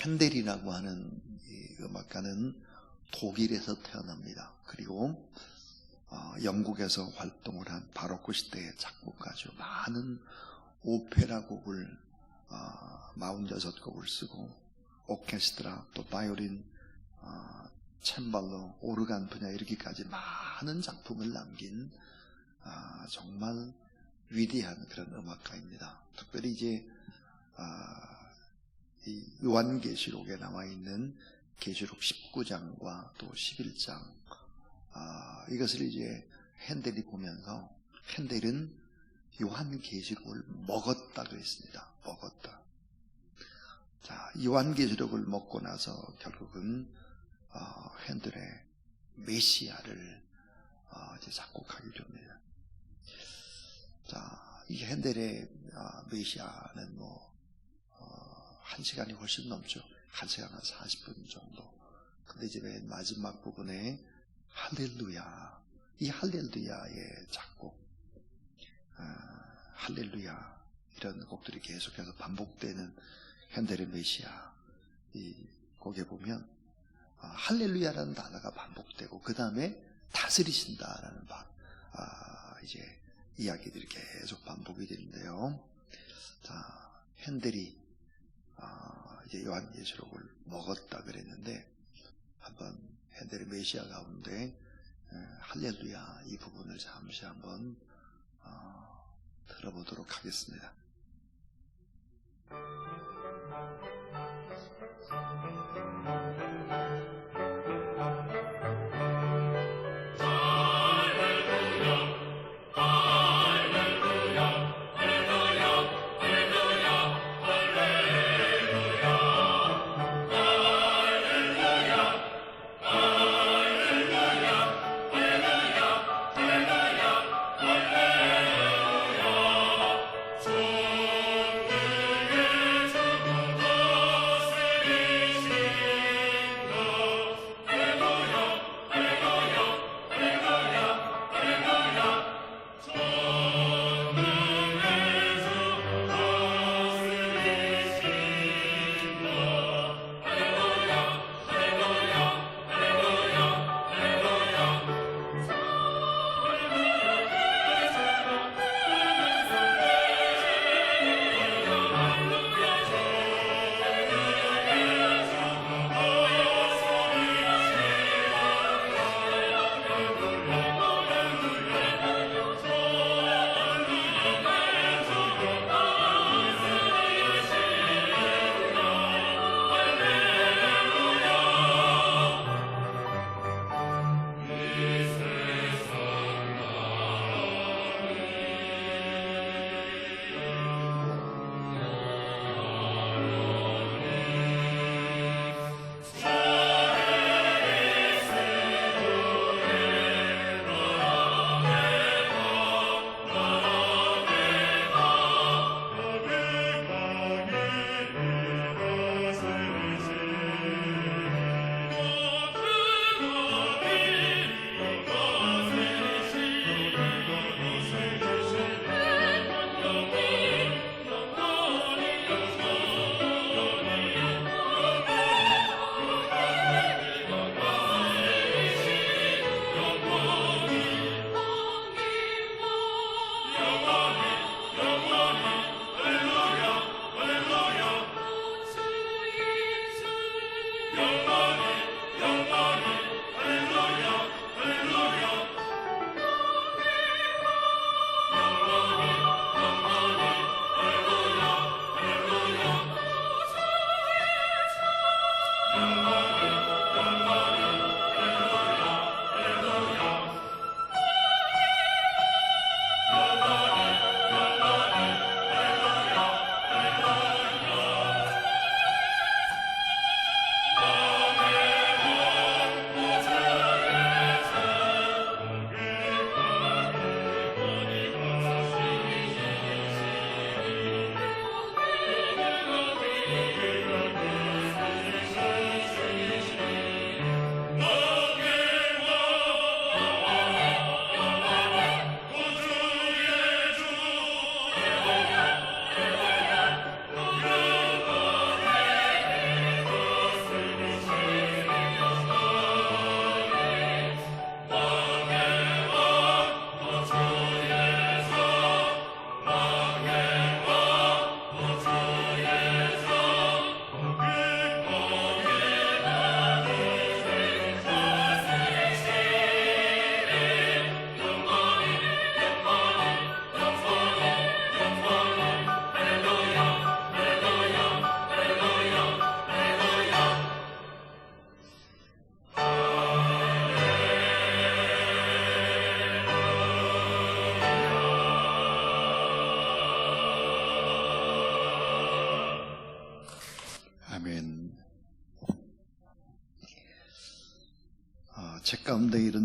핸델이라고 하는 이 음악가는 독일에서 태어납니다. 그리고 어, 영국에서 활동을 한 바로크 시대의 작곡가죠. 많은 오페라 곡을 어, 46곡을 쓰고 오케스트라 또 바이올린 어, 챔발로 오르간 분야 이렇게까지 많은 작품을 남긴 아, 정말 위대한 그런 음악가입니다. 특별히 이제 아, 이 요한계시록에 나와 있는 계시록 19장과 또 11장 아, 이것을 이제 핸델이 보면서 핸델은 요한계시록을 먹었다 그랬습니다. 먹었다. 자, 요한계시록을 먹고 나서 결국은 어, 핸델의 메시아를 어, 이제 작곡하게 됩니다. 자, 이 핸델의 어, 메시아는 뭐, 어, 한 시간이 훨씬 넘죠. 한 시간 한 40분 정도. 근데 이제 맨 마지막 부분에 할렐루야. 이 할렐루야의 작곡, 아, 할렐루야. 이런 곡들이 계속해서 반복되는 핸델의 메시아. 이 곡에 보면, 아, 할렐루야라는 단어가 반복되고, 그 다음에 다스리신다라는 바, 아, 이제 이야기들이 계속 반복이 되는데요. 자, 핸델이 아, 이제 요한계시록을 먹었다 그랬는데 한번 핸델의 메시아 가운데 에, 할렐루야 이 부분을 잠시 한번 어, 들어보도록 하겠습니다.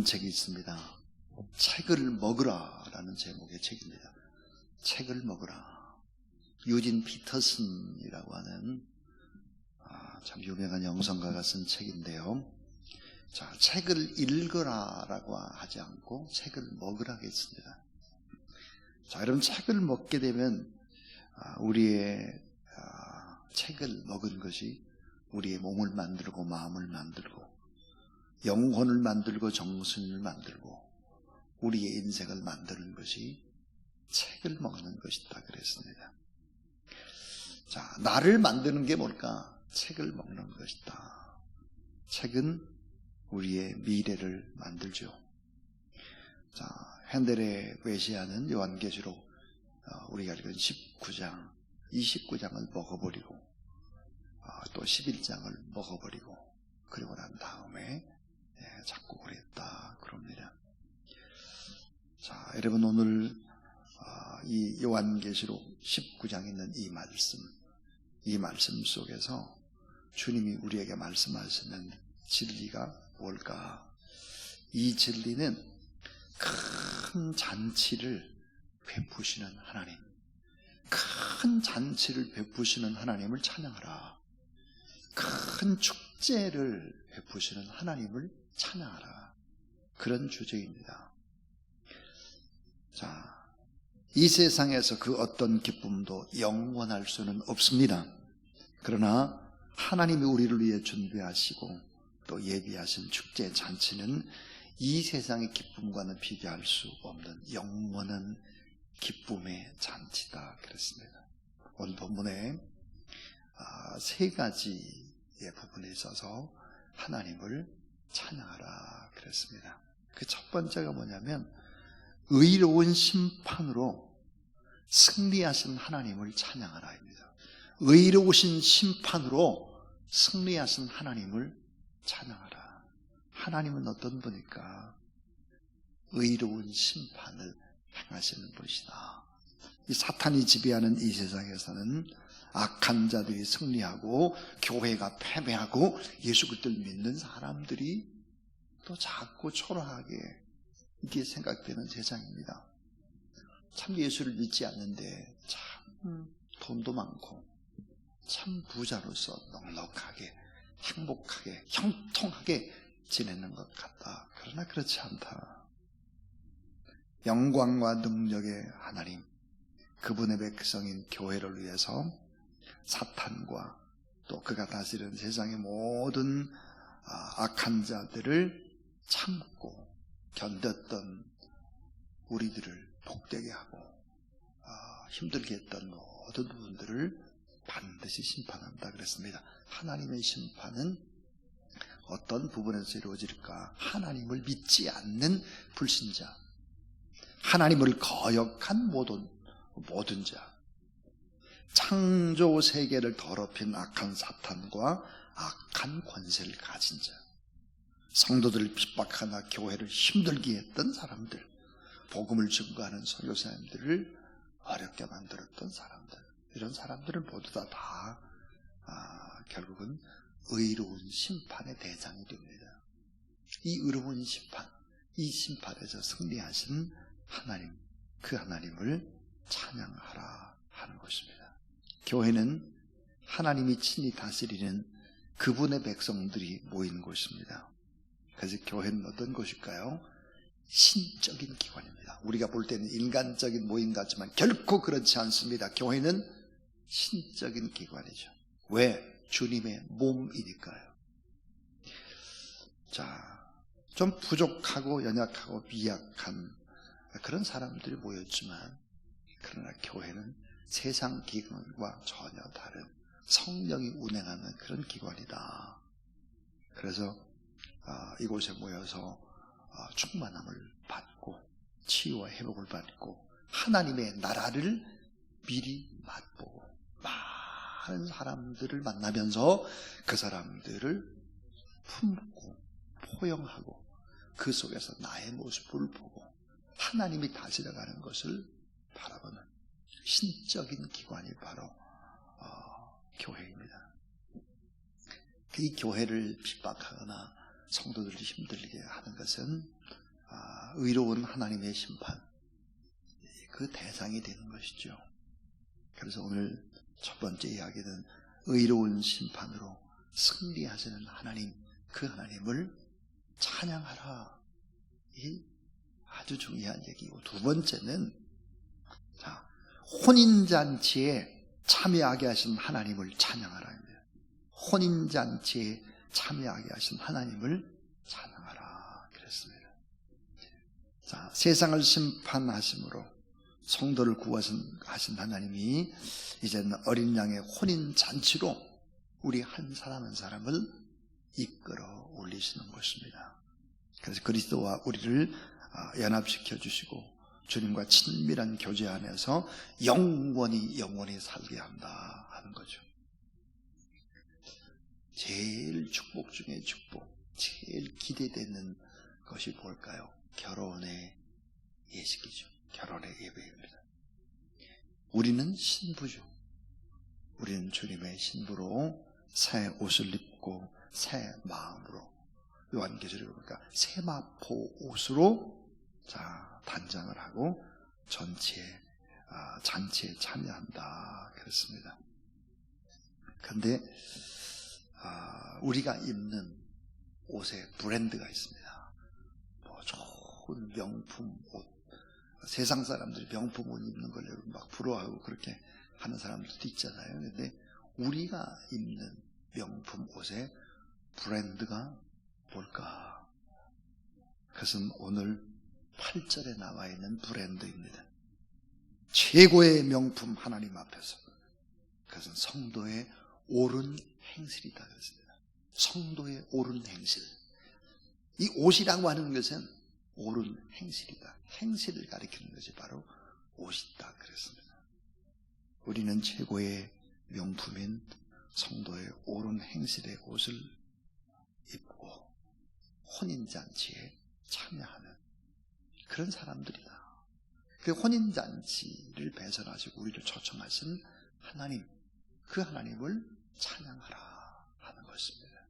책이 있습니다. 책을 먹으라라는 제목의 책입니다. 책을 먹으라. 유진 피터슨이라고 하는 아, 참 유명한 영성가가 쓴 책인데요. 자, 책을 읽으라라고 하지 않고 책을 먹으라 했습니다. 자, 여러분 책을 먹게 되면 아, 우리의 아, 책을 먹은 것이 우리의 몸을 만들고 마음을 만들고 영혼을 만들고 정신을 만들고 우리의 인생을 만드는 것이 책을 먹는 것이다 그랬습니다. 자, 나를 만드는 게 뭘까? 책을 먹는 것이다. 책은 우리의 미래를 만들죠. 자, 핸델의 외시하는 요한계시록 어, 우리가 읽은 19장, 29장을 먹어버리고 어, 또 11장을 먹어버리고 그리고 난 다음에 예, 자꾸 그랬다 그럽니다. 자, 여러분 오늘 어, 이 요한계시록 19장에 있는 이 말씀, 이 말씀 속에서 주님이 우리에게 말씀하시는 진리가 뭘까? 이 진리는 큰 잔치를 베푸시는 하나님, 큰 잔치를 베푸시는 하나님을 찬양하라. 큰 축제를 베푸시는 하나님을 찬양하라. 그런 주제입니다. 자, 이 세상에서 그 어떤 기쁨도 영원할 수는 없습니다. 그러나 하나님이 우리를 위해 준비하시고 또 예비하신 축제 잔치는 이 세상의 기쁨과는 비교할 수 없는 영원한 기쁨의 잔치다 그랬습니다. 오늘 본문에 아, 세 가지의 부분에 있어서 하나님을 찬양하라 그랬습니다. 그 첫 번째가 뭐냐면 의로운 심판으로 승리하신 하나님을 찬양하라입니다. 의로우신 심판으로 승리하신 하나님을 찬양하라. 하나님은 어떤 분일까? 의로운 심판을 행하시는 분이다. 이 사탄이 지배하는 이 세상에서는 악한 자들이 승리하고 교회가 패배하고 예수 그리스도를 믿는 사람들이 또 자꾸 초라하게 이게 생각되는 세상입니다. 참 예수를 믿지 않는데 참 돈도 많고 참 부자로서 넉넉하게 행복하게 형통하게 지내는 것 같다. 그러나 그렇지 않다. 영광과 능력의 하나님, 그분의 백성인 교회를 위해서 사탄과 또 그가 다스리는 세상의 모든 아, 악한 자들을 참고 견뎠던 우리들을 복되게 하고 아, 힘들게 했던 모든 부분들을 반드시 심판한다 그랬습니다. 하나님의 심판은 어떤 부분에서 이루어질까? 하나님을 믿지 않는 불신자, 하나님을 거역한 모든, 모든 자, 창조 세계를 더럽힌 악한 사탄과 악한 권세를 가진 자, 성도들을 핍박하나 교회를 힘들게 했던 사람들, 복음을 증거하는 선교사님들을 어렵게 만들었던 사람들, 이런 사람들은 모두 다, 다 아, 결국은 의로운 심판의 대상이 됩니다. 이 의로운 심판, 이 심판에서 승리하신 하나님, 그 하나님을 찬양하라 하는 것입니다. 교회는 하나님이 친히 다스리는 그분의 백성들이 모인 곳입니다. 그래서 교회는 어떤 곳일까요? 신적인 기관입니다. 우리가 볼 때는 인간적인 모임 같지만 결코 그렇지 않습니다. 교회는 신적인 기관이죠. 왜? 주님의 몸이니까요. 자, 좀 부족하고 연약하고 미약한 그런 사람들이 모였지만, 그러나 교회는 세상 기관과 전혀 다른 성령이 운행하는 그런 기관이다. 그래서 어, 이곳에 모여서 어, 충만함을 받고 치유와 회복을 받고 하나님의 나라를 미리 맛보고 많은 사람들을 만나면서 그 사람들을 품고 포용하고 그 속에서 나의 모습을 보고 하나님이 다스려가는 것을 바라보는 신적인 기관이 바로 어, 교회입니다. 이 교회를 핍박하거나 성도들을 힘들게 하는 것은 아, 의로운 하나님의 심판 그 대상이 되는 것이죠. 그래서 오늘 첫 번째 이야기는 의로운 심판으로 승리하시는 하나님, 그 하나님을 찬양하라. 이 아주 중요한 얘기고 두 번째는 자 혼인잔치에 참여하게 하신 하나님을 찬양하라. 혼인잔치에 참여하게 하신 하나님을 찬양하라. 그랬습니다. 자, 세상을 심판하심으로 성도를 구하신 하신 하나님이 이제는 어린 양의 혼인잔치로 우리 한 사람 한 사람을 이끌어 올리시는 것입니다. 그래서 그리스도와 우리를 아, 연합시켜 주시고 주님과 친밀한 교제 안에서 영원히 영원히 살게 한다 하는 거죠. 제일 축복 중에 축복, 제일 기대되는 것이 뭘까요? 결혼의 예식이죠. 결혼의 예배입니다. 우리는 신부죠. 우리는 주님의 신부로 새 옷을 입고 새 마음으로 요한계절에 보니까 세마포 옷으로 자 단장을 하고 전체 아, 잔치에 참여한다 그렇습니다. 그런데 아, 우리가 입는 옷에 브랜드가 있습니다. 뭐 좋은 명품 옷, 세상 사람들이 명품 옷 입는 걸 막 부러워하고 그렇게 하는 사람들도 있잖아요. 근데 우리가 입는 명품 옷의 브랜드가 뭘까? 그것은 오늘 8절에 나와 있는 브랜드입니다. 최고의 명품 하나님 앞에서 그것은 성도의 옳은 행실이다 그랬습니다. 성도의 옳은 행실. 이 옷이라고 하는 것은 옳은 행실이다. 행실을 가리키는 것이 바로 옷이다 그랬습니다. 우리는 최고의 명품인 성도의 옳은 행실의 옷을 입고 혼인잔치에 참여하는 그런 사람들이다. 그 혼인잔치를 배설하시고 우리를 초청하신 하나님, 그 하나님을 찬양하라 하는 것입니다.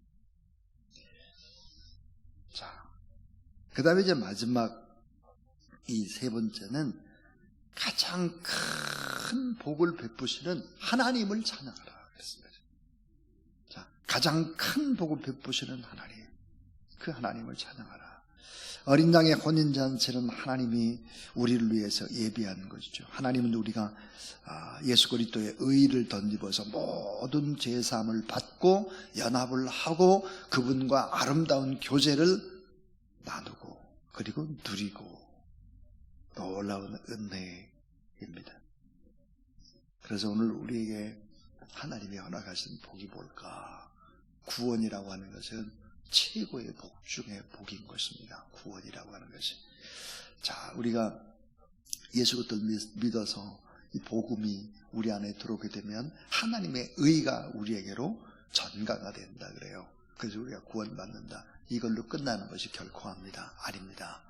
자, 그 다음에 이제 마지막 이 세 번째는 가장 큰 복을 베푸시는 하나님을 찬양하라 그랬습니다. 자, 가장 큰 복을 베푸시는 하나님, 그 하나님을 찬양하라. 어린 양의 혼인잔치는 하나님이 우리를 위해서 예비한 것이죠. 하나님은 우리가 아, 예수 그리스도의 의를 덧입어서 모든 죄사함을 받고 연합을 하고 그분과 아름다운 교제를 나누고 그리고 누리고 놀라운 은혜입니다. 그래서 오늘 우리에게 하나님이 허락하신 복이 뭘까? 구원이라고 하는 것은 최고의 복 중의 복인 것입니다. 구원이라고 하는 것이. 자, 우리가 예수 그리스도를 믿어서 이 복음이 우리 안에 들어오게 되면 하나님의 의가 우리에게로 전가가 된다 그래요. 그래서 우리가 구원받는다. 이걸로 끝나는 것이 결코 합니다. 아닙니다.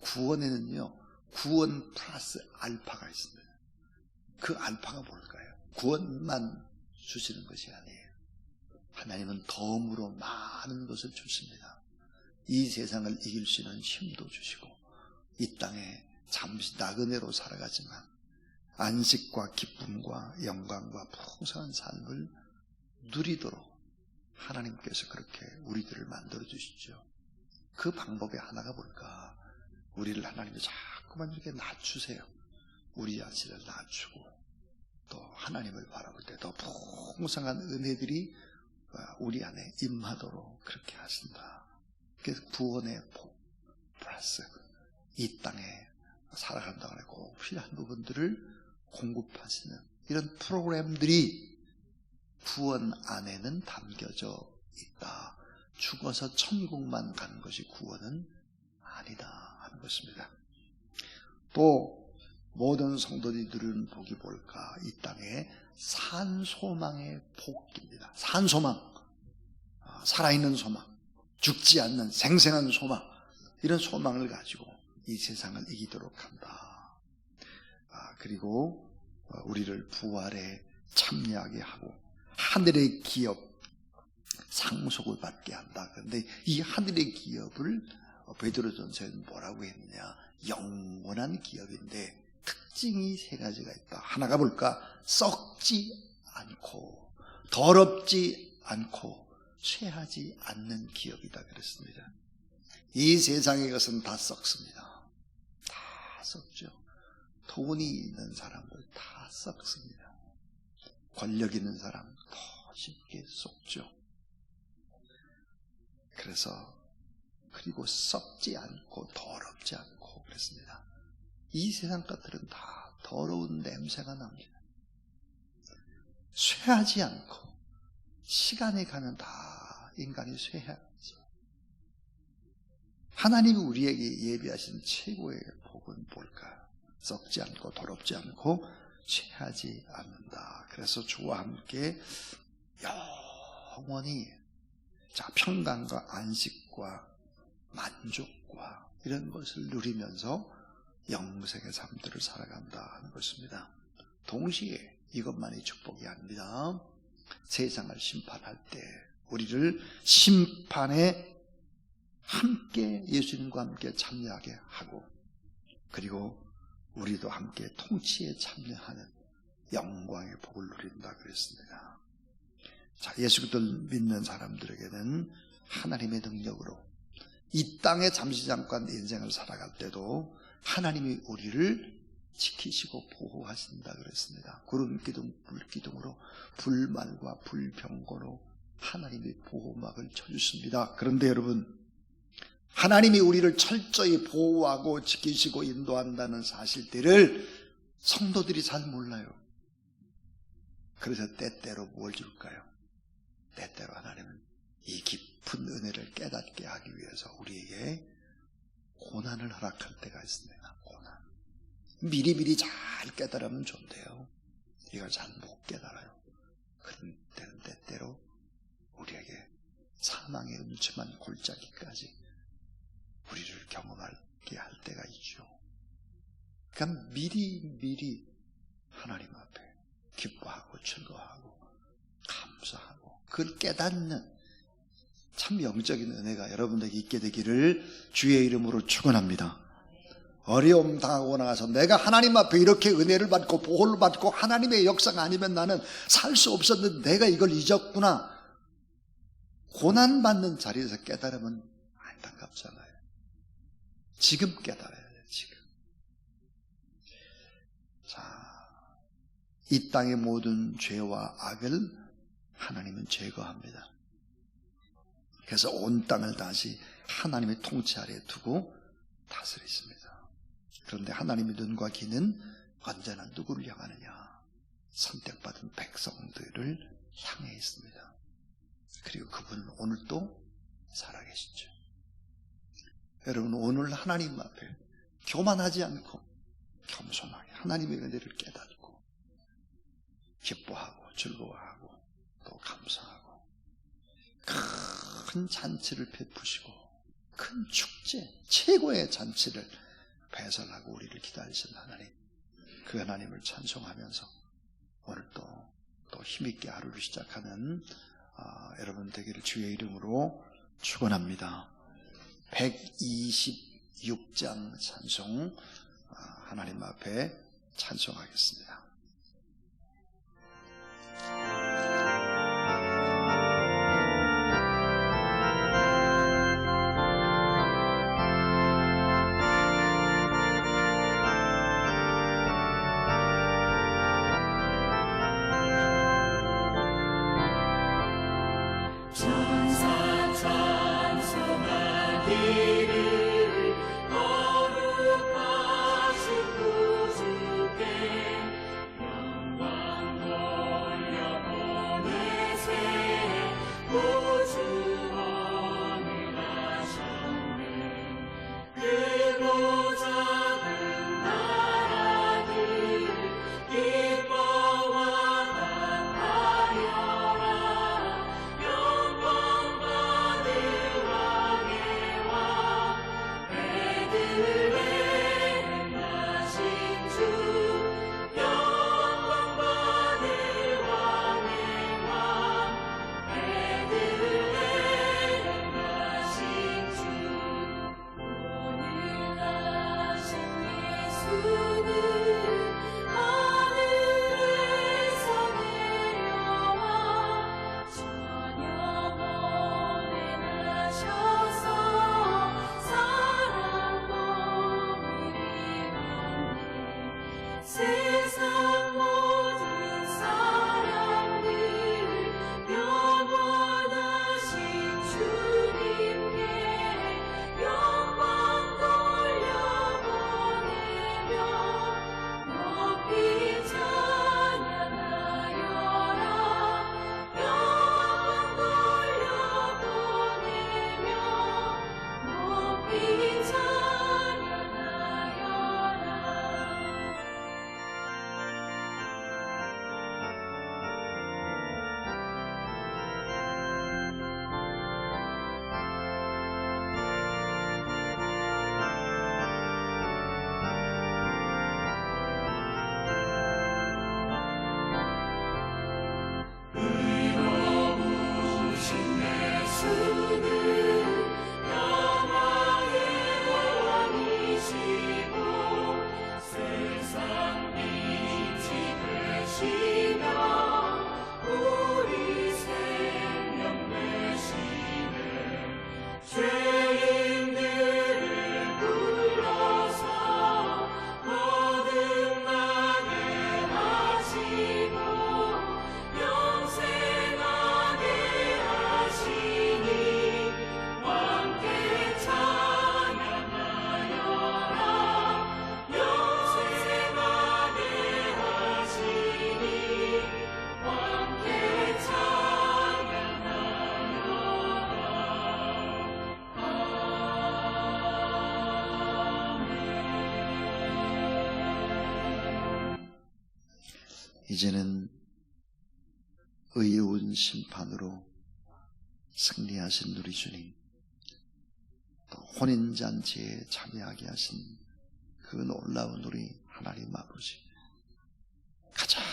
구원에는요, 구원 플러스 알파가 있습니다. 그 알파가 뭘까요? 구원만 주시는 것이 아니에요. 하나님은 덤으로 많은 것을 주십니다. 이 세상을 이길 수 있는 힘도 주시고 이 땅에 잠시 나그네로 살아가지만 안식과 기쁨과 영광과 풍성한 삶을 누리도록 하나님께서 그렇게 우리들을 만들어 주시죠. 그 방법의 하나가 뭘까? 우리를 하나님이 자꾸만 이렇게 낮추세요. 우리 자신을 낮추고 또 하나님을 바라볼 때 더 풍성한 은혜들이 우리 안에 임하도록 그렇게 하신다. 그래서 구원의 복 플러스 이 땅에 살아간다고 하고 필요한 부분들을 공급하시는 이런 프로그램들이 구원 안에는 담겨져 있다. 죽어서 천국만 가는 것이 구원은 아니다 하는 것입니다. 또 모든 성도들은 복이 뭘까? 이 땅에 산소망의 복입니다. 산소망. 아, 살아있는 소망. 죽지 않는 생생한 소망. 이런 소망을 가지고 이 세상을 이기도록 한다. 아, 그리고 어, 우리를 부활에 참여하게 하고 하늘의 기업, 상속을 받게 한다. 그런데 이 하늘의 기업을 베드로전서에는 뭐라고 했느냐? 영원한 기업인데 특징이 세 가지가 있다. 하나가 뭘까? 썩지 않고 더럽지 않고 쇠하지 않는 기업이다 그랬습니다. 이 세상의 것은 다 썩습니다. 다 썩죠. 돈이 있는 사람들 다 썩습니다. 권력 있는 사람 더 쉽게 썩죠. 그래서 그리고 썩지 않고 더럽지 않고 그랬습니다. 이 세상 것들은 다 더러운 냄새가 납니다. 쇠하지 않고 시간이 가면 다 인간이 쇠하죠. 하나님이 우리에게 예비하신 최고의 복은 뭘까요? 썩지 않고 더럽지 않고 쇠하지 않는다. 그래서 주와 함께 영원히 자 평강과 안식과 만족과 이런 것을 누리면서 영생의 삶들을 살아간다 하는 것입니다. 동시에 이것만이 축복이 아닙니다. 세상을 심판할 때 우리를 심판에 함께 예수님과 함께 참여하게 하고 그리고 우리도 함께 통치에 참여하는 영광의 복을 누린다 그랬습니다. 자, 예수 그리스도를 믿는 사람들에게는 하나님의 능력으로 이 땅에 잠시 잠깐 인생을 살아갈 때도 하나님이 우리를 지키시고 보호하신다 그랬습니다. 구름 기둥, 불 기둥으로 불말과 불병거로 하나님이 보호막을 쳐주십니다. 그런데 여러분, 하나님이 우리를 철저히 보호하고 지키시고 인도한다는 사실들을 성도들이 잘 몰라요. 그래서 때때로 뭘 줄까요? 때때로 하나님은 이 깊은 은혜를 깨닫게 하기 위해서 우리에게 고난을 허락할 때가 있습니다. 고난. 미리미리 잘 깨달으면 좋은데요. 이걸 잘 못 깨달아요. 그런 때는 때때로 우리에게 사망의 음침한 골짜기까지 우리를 경험하게 할 때가 있죠. 그러니까 미리 미리 하나님 앞에 기뻐하고 즐거워하고 감사하고 그걸 깨닫는 참 영적인 은혜가 여러분에게 있게 되기를 주의 이름으로 축원합니다. 어려움 당하고 나가서 내가 하나님 앞에 이렇게 은혜를 받고 보호를 받고 하나님의 역사가 아니면 나는 살 수 없었는데 내가 이걸 잊었구나. 고난 받는 자리에서 깨달으면 안타깝잖아요. 지금 깨달아야 돼요. 지금. 자, 이 땅의 모든 죄와 악을 하나님은 제거합니다. 그래서 온 땅을 다시 하나님의 통치 아래에 두고 다스리십니다. 그런데 하나님의 눈과 귀는 언제나 누구를 향하느냐? 선택받은 백성들을 향해 있습니다. 그리고 그분은 오늘도 살아계시죠. 여러분, 오늘 하나님 앞에 교만하지 않고 겸손하게 하나님의 은혜를 깨닫고 기뻐하고 즐거워하고 또 감사하고 큰 잔치를 베푸시고 큰 축제, 최고의 잔치를 배설하고 우리를 기다리신 하나님, 그 하나님을 찬송하면서 오늘 또, 또 힘있게 하루를 시작하는 어, 여러분 되기를 주의 이름으로 축원합니다. 126장 찬송 어, 하나님 앞에 찬송하겠습니다. Yeah. Sing. 이제는 의로운 심판으로 승리하신 우리 주님, 또 혼인잔치에 참여하게 하신 그 놀라운 우리 하나님 아버지, 가장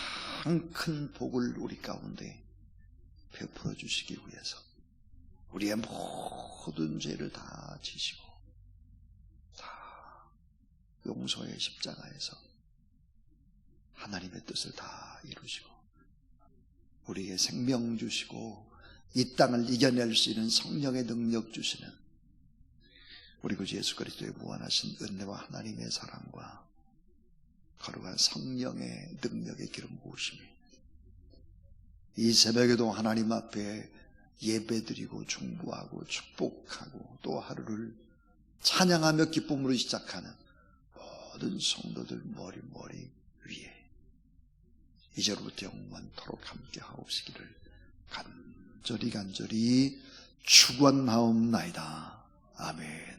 큰 복을 우리 가운데 베풀어 주시기 위해서 우리의 모든 죄를 다 지시고 다 용서의 십자가에서 하나님의 뜻을 다 이루시고 우리에게 생명 주시고 이 땅을 이겨낼 수 있는 성령의 능력 주시는 우리 구주 예수 그리스도의 무한하신 은혜와 하나님의 사랑과 거룩한 성령의 능력의 기름 부으심이 이 새벽에도 하나님 앞에 예배드리고 중부하고 축복하고 또 하루를 찬양하며 기쁨으로 시작하는 모든 성도들 머리 머리 위에 이제로부터 영원토록 함께하옵시기를 간절히 간절히 축원하옵나이다. 아멘.